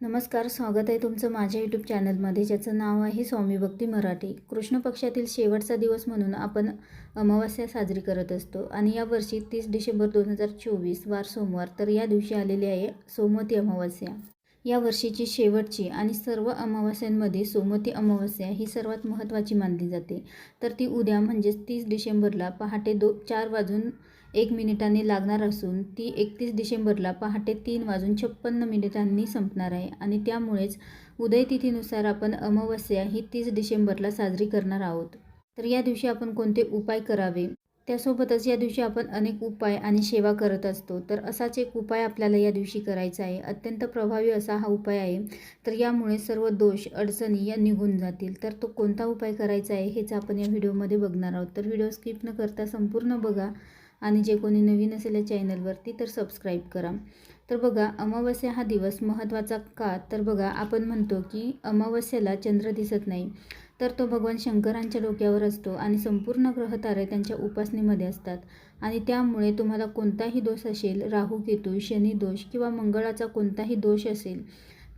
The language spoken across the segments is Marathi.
नमस्कार स्वागत आहे तुमचं माझ्या यूट्यूब चॅनलमध्ये ज्याचं नाव आहे स्वामी भक्ती मराठी. कृष्ण पक्षातील शेवटचा दिवस म्हणून आपण अमावस्या साजरी करत असतो आणि यावर्षी तीस डिसेंबर दोन हजार चोवीस वार सोमवार तर या दिवशी आलेली आहे सोमवती अमावस्या. या वर्षीची शेवटची आणि सर्व अमावस्यांमध्ये सोमवती अमावस्या ही सर्वात महत्त्वाची मानली जाते. तर ती उद्या म्हणजेच तीस डिसेंबरला पहाटे दो चार वाजून एक मिनिटांनी लागणार असून ती एकतीस डिसेंबरला पहाटे तीन वाजून छप्पन्न मिनिटांनी संपणार आहे आणि त्यामुळेच उदयतिथीनुसार आपण अमावस्या ही तीस डिसेंबरला साजरी करणार आहोत. तर या दिवशी आपण कोणते उपाय करावे? त्यासोबतच या दिवशी आपण अनेक उपाय आणि सेवा करत असतो. तर असाच एक उपाय आपल्याला या दिवशी करायचा आहे. अत्यंत प्रभावी असा हा उपाय आहे. तर यामुळे सर्व दोष अडचणी या निघून जातील. तर तो कोणता उपाय करायचा आहे हेच आपण या व्हिडिओमध्ये बघणार आहोत. तर व्हिडिओ स्किप न करता संपूर्ण बघा. आणि जे कोणी नवीन असेल या चॅनलवरती तर सबस्क्राईब करा. तर बघा अमावस्या हा दिवस महत्त्वाचा का? तर बघा आपण म्हणतो की अमावस्याला चंद्र दिसत नाही. तर तो भगवान शंकरांच्या डोक्यावर असतो आणि संपूर्ण ग्रहतारे त्यांच्या उपासनेमध्ये असतात. आणि त्यामुळे तुम्हाला कोणताही दोष असेल राहू केतू शनी दोष किंवा मंगळाचा कोणताही दोष असेल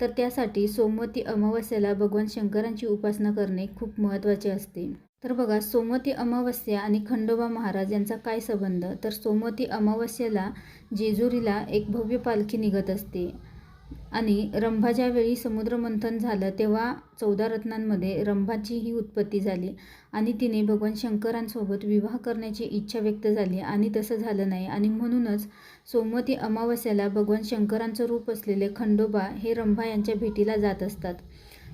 तर त्यासाठी सोमवती अमावस्याला भगवान शंकरांची उपासना करणे खूप महत्त्वाचे असते. तर बघा सोमवती अमावस्या आणि खंडोबा महाराज यांचा काय संबंध? तर सोमवती अमावस्याला जेजुरीला एक भव्य पालखी निघत असते. आणि रंभा ज्यावेळी समुद्रमंथन झालं तेव्हा चौदा रत्नांमध्ये रंभाची ही उत्पत्ती झाली. आणि तिने भगवान शंकरांसोबत विवाह करण्याची इच्छा व्यक्त झाली आणि तसं झालं नाही. आणि म्हणूनच सोमवती अमावस्याला भगवान शंकरांचं रूप असलेले खंडोबा हे रंभा यांच्या भेटीला जात असतात.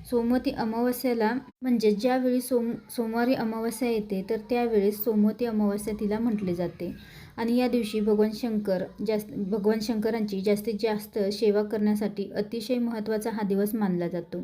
सोमवती अमावस्याला म्हणजे ज्यावेळी सोम सोमवारी अमावस्या येते तर त्यावेळेस सोमवती अमावस्या तिला म्हटले जाते. आणि या दिवशी भगवान शंकर जास्त भगवान शंकरांची जास्तीत जास्त सेवा करण्यासाठी अतिशय महत्त्वाचा हा दिवस मानला जातो.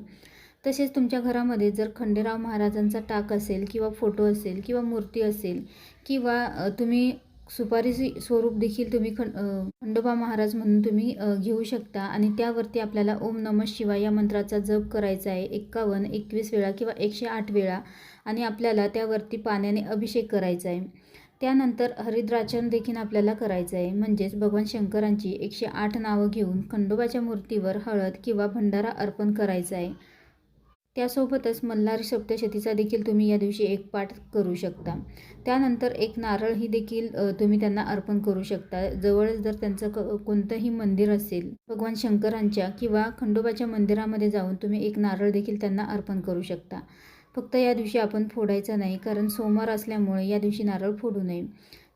तसेच तुमच्या घरामध्ये जर खंडेराव महाराजांचा टाक असेल किंवा फोटो असेल किंवा मूर्ती असेल किंवा तुम्ही सुपारीची स्वरूप देखील तुम्ही खंड खंडोबा महाराज म्हणून तुम्ही घेऊ शकता. आणि त्यावरती आपल्याला ओम नम शिवाय या मंत्राचा जप करायचा आहे. एक्कावन्न एकवीस वेळा किंवा एकशे आठ वेळा. आणि आपल्याला त्यावरती पाण्याने अभिषेक करायचा आहे. त्यानंतर हरिद्राचरण देखील आपल्याला करायचं आहे. म्हणजेच भगवान शंकरांची एकशे आठ नावं घेऊन खंडोबाच्या मूर्तीवर हळद किंवा भंडारा अर्पण करायचा आहे. त्यासोबतच मल्हारी सप्तशतीचा देखील तुम्ही या दिवशी एक पाठ करू शकता. त्यानंतर एक नारळ ही देखील तुम्ही त्यांना अर्पण करू शकता. जवळच जर त्यांचं क कोणतंही मंदिर असेल भगवान शंकरांच्या किंवा खंडोबाच्या मंदिरामध्ये जाऊन तुम्ही एक नारळ देखील त्यांना अर्पण करू शकता. फक्त या दिवशी आपण फोडायचं नाही कारण सोमवार असल्यामुळे या दिवशी नारळ फोडू नये.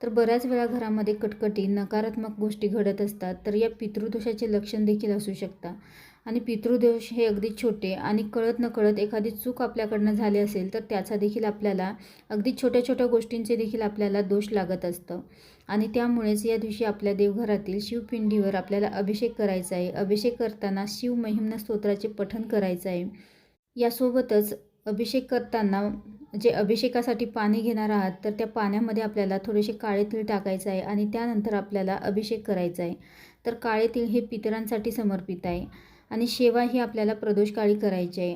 तर बऱ्याच वेळा घरामध्ये कटकटी नकारात्मक गोष्टी घडत असतात तर या पितृदोषाचे लक्षण देखील असू शकतात आणि पितृदोष हे अगदी छोटे आणि कळत न कळत एखादी चूक आपल्याकडनं झाली असेल तर त्याचा देखील आपल्याला अगदी छोट्या छोट्या गोष्टींचे देखील आपल्याला दोष लागत असतं. आणि त्यामुळेच या दिवशी आपल्या देवघरातील शिवपिंडीवर आपल्याला अभिषेक करायचा आहे. अभिषेक करताना शिव महिम्न स्तोत्राचे पठण करायचं आहे. यासोबतच अभिषेक करताना जे अभिषेकासाठी पाणी घेणार आहात तर त्या पाण्यामध्ये आपल्याला थोडेसे काळे तीळ टाकायचं आहे आणि त्यानंतर आपल्याला अभिषेक करायचा आहे. तर काळे तीळ हे पितरांसाठी समर्पित आहे. आणि शेवा ही आपल्याला प्रदोषकाळी करायची आहे.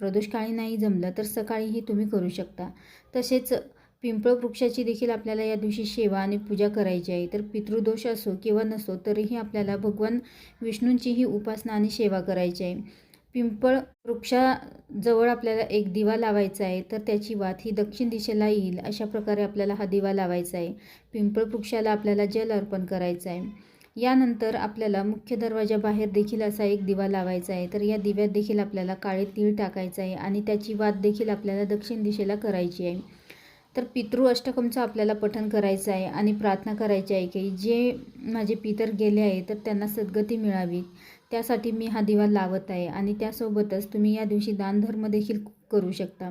प्रदोषकाळी नाही जमलं तर सकाळीही तुम्ही करू शकता. तसेच पिंपळ वृक्षाची देखील आपल्याला या दिवशी सेवा आणि पूजा करायची आहे. तर पितृदोष असो किंवा नसो तरीही आपल्याला भगवान विष्णूंचीही उपासना आणि सेवा करायची आहे. पिंपळ वृक्षाजवळ आपल्याला एक दिवा लावायचा आहे तर त्याची वात ही दक्षिण दिशेला येईल अशा प्रकारे आपल्याला हा दिवा लावायचा आहे. पिंपळ वृक्षाला आपल्याला जल अर्पण करायचं आहे. यानंतर आपल्याला मुख्य दरवाजाबाहेर देखील असा एक दिवा लावायचा आहे. तर या दिव्यात देखील आपल्याला काळे तीळ टाकायचं आहे आणि त्याची वाद देखील आपल्याला दक्षिण दिशेला करायची आहे. तर पितृ अष्टकमचं आपल्याला पठण करायचं आहे आणि प्रार्थना करायची आहे की जे माझे पितर गेले आहे तर त्यांना सद्गती मिळावी. त्यासाठी मी हा दिवा लावत आहे आणि त्यासोबतच तुम्ही या दिवशी दानधर्म देखील करू शकता.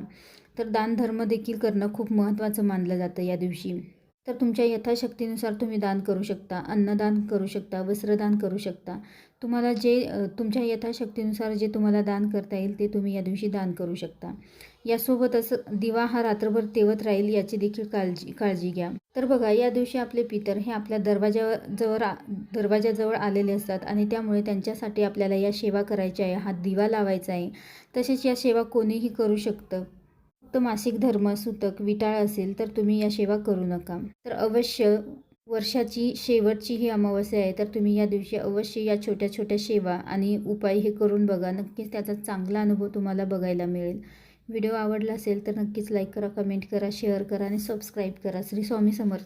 तर दानधर्म देखील करणं खूप महत्त्वाचं मानलं जातं या दिवशी. तर तुमच्या यथाशक्तीनुसार तुम्ही दान करू शकता अन्नदान करू शकता वस्त्रदान करू शकता. तुम्हाला जे तुमच्या यथाशक्तीनुसार जे तुम्हाला दान करता येईल ते तुम्ही या दिवशी दान करू शकता. यासोबतच दिवा हा रात्रभर तेवत राहील याची देखील काळजी काळजी घ्या. तर बघा या दिवशी आपले पितर हे आपल्या दरवाजावर जवळ दरवाजाजवळ आलेले असतात आणि त्यामुळे त्यांच्यासाठी आपल्याला या सेवा करायच्या आहे. हा दिवा लावायचा आहे. तसेच या सेवा कोणीही करू शकतं. फक्त मासिक धर्म सूतक विटाळ असेल तर तुम्ही या सेवा करू नका. तर अवश्य वर्षाची शेवटची ही अमावस्या आहे तर तुम्ही या दिवशी अवश्य या छोट्या छोट्या सेवा आणि उपाय हे करून बघा. नक्कीच त्याचा चांगला अनुभव तुम्हाला बघायला मिळेल. व्हिडिओ आवडला असेल तर नक्कीच लाईक करा कमेंट करा शेअर करा आणि सबस्क्राईब करा. श्री स्वामी समर्थ.